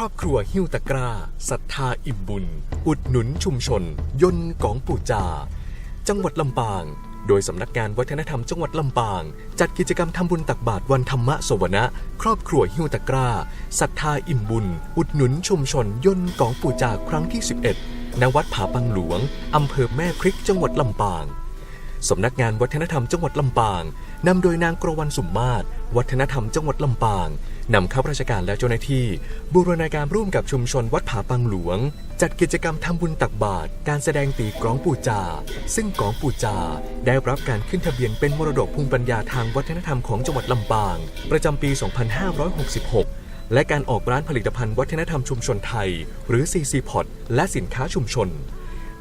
ครอบครัวหิ้วตะกร้าศรัทธาอิ่มบุญ อุดหนุนชุมชน ยนต์กองปู่จา จังหวัดลำปาง โดยสำนักงานวัฒนธรรมจังหวัดลำปาง จัดกิจกรรมทำบุญตักบาตรวันธรรมะสวนะ ครอบครัวหิ้วตะกร้าศรัทธาอิ่มบุญ อุดหนุนชุมชน ยนต์กองปู่จาครั้งที่ 11 ณวัดผาปังหลวงอำเภอแม่พริกจังหวัดลำปางสำนักงานวัฒนธรรมจังหวัดลำปางนำโดยนางกรวันสุมมาศวัฒนธรรมจังหวัดลำปาง นำข้าราชการและเจ้าหน้าที่ บูรณาการร่วมกับชุมชนวัดผาปังหลวง จัดกิจกรรมทำบุญตักบาตรการแสดงตีกลองปูจา ซึ่งกลองปูจา ได้รับการขึ้นทะเบียนเป็นมรดกภูมิปัญญาทางวัฒนธรรมของจังหวัดลำปาง ประจำปี 2566และการออกร้านผลิตภัณฑ์วัฒนธรรมชุมชนไทย หรือ CC p o t และสินค้าชุมชน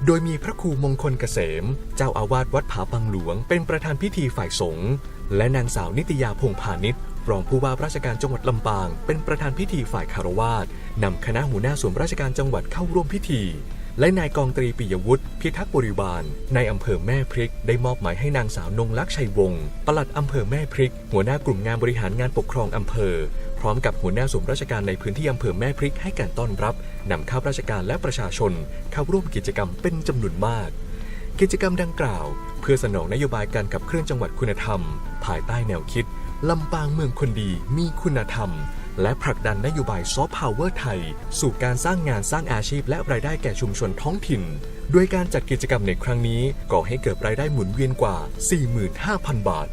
โดยมีพระครูมงคลเกษม เจ้าอาวาสวัดผาปังหลวง เป็นประธานพิธีฝ่ายสงฆ์และนางสาวนิตยาพงพาณิชย์ รองผู้ว่าราชการจังหวัดลำปาง เป็นประธานพิธีฝ่ายคารวาสนำคณะหัวหน้าส่วนราชการจังหวัดเข้าร่วมพิธี และนายกองตรีปิยวุฒิพิทักษ์บริวารในอำเภอแม่พริก ได้มอบหมายให้นางสาวนงลักษ์ชัยวงศ์ปลัดอำเภอแม่พริก หัวหน้ากลุ่มงานบริหารงานปกครองอำเภอ พร้อมกับหัวหน้าส่วนราชการในพื้นที่อำเภอแม่พริกให้การต้อนรับนำข้าราชการและประชาชน เข้าร่วมกิจกรรมเป็นจำนวนมากกิจกรรมดังกล่าว เพื่อสนองนโยบายการขับเคลื่อนจังหวัดคุณธรรม ภายใต้แนวคิด ลำปางเมืองคนดีมีคุณธรรม และผลักดันนโยบายซอฟต์พาวเวอร์ไทย สู่การสร้างงานสร้างอาชีพและรายได้แก่ชุมชนท้องถิ่น โดยการจัดกิจกรรมในครั้งนี้ก่อให้เกิดรายได้หมุนเวียนกว่า 45,000 บาท